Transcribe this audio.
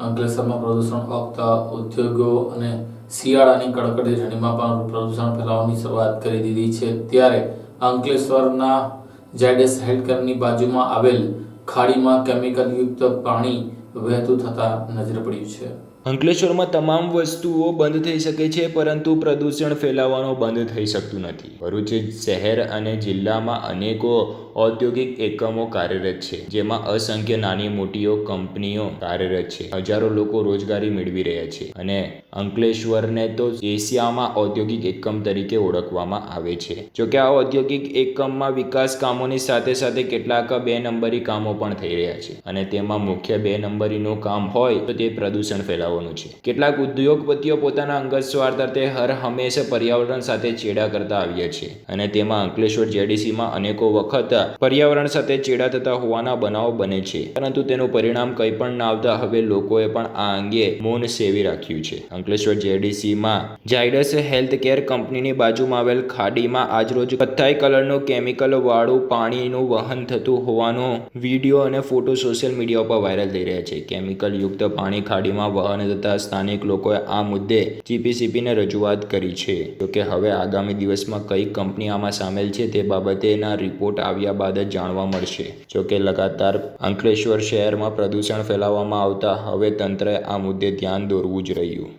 અંકલેશ્વરમાં પ્રદૂષણ વખતા ઉદ્યોગો અને શિયાળાની કડકડી ઠંડીમાં પણ પ્રદૂષણ ફેલાવવાની શરૂઆત કરી દીધી છે. ત્યારે અંકલેશ્વરના જાયડેસ હેલ્થકેરની બાજુમાં આવેલ ખાડીમાં કેમિકલયુક્ત પાણી વહેતું થતા નજરે પડ્યું છે. અંકલેશ્વરમાં તમામ વસ્તુઓ બંધ થઈ શકે છે, પરંતુ પ્રદૂષણ ફેલાવવાનો બંધ થઈ શકતું નથી. ભરૂચ શહેર અને જિલ્લામાં અનેકો ઔદ્યોગિક એકમો કાર્યરત છે, જેમાં અસંખ્ય નાની મોટીઓ કંપનીઓ કાર્યરત છે. હજારો લોકો રોજગારી મેળવી રહ્યા છે અને અંકલેશ્વરને તો એશિયામાં ઔદ્યોગિક એકમ તરીકે ઓળખવામાં આવે છે. જોકે આ ઔદ્યોગિક એકમમાં વિકાસ કામોની સાથે સાથે કેટલાક બે નંબરી કામો પણ થઈ રહ્યા છે અને તેમાં મુખ્ય બે નંબરીનું કામ હોય તો તે પ્રદૂષણ ફેલાવવાનું છે. કેટલાક ઉદ્યોગપતિઓ પોતાના અંગત સ્વાર્થાર્થે હર હંમેશા પર્યાવરણ સાથે ચેડા કરતા આવ્યા છે અને તેમાં અંકલેશ્વર જેડીસીમાં અનેકો વખત પર્યાવરણ સાથે ચેડા થતા હોવાના બનાવો બને છે. પરંતુ તેનું પરિણામ કંઈ પણ ના આવતા હવે લોકોએ પણ આ અંગે મૌન સેવી રાખ્યું છે. અંકલેશ્વર જેડીસીમાં ઝાયડસ હેલ્થ કેર કંપનીની બાજુમાં આવેલ ખાડીમાં આજરોજ કથ્થાઈ કલરનું કેમિકલ વાળું પાણીનું વહન થતું હોવાનો વીડિયો અને ફોટો સોશિયલ મીડિયા ઉપર વાયરલ થઈ રહ્યા છે. કેમિકલ યુક્ત પાણી ખાડીમાં વહન થતા સ્થાનિક લોકોએ આ મુદ્દે જીપીસીબીને રજૂઆત કરી છે. જોકે હવે આગામી દિવસમાં કઈ કંપની આમાં સામેલ છે તે બાબતેના રિપોર્ટ આવ્યા બાદ જ જાણવા મળશે. જોકે લગાતાર અંકલેશ્વર શહેરમાં પ્રદૂષણ ફેલાવવામાં આવતા હવે તંત્રએ આ મુદ્દે ધ્યાન દોરવું જ રહ્યું.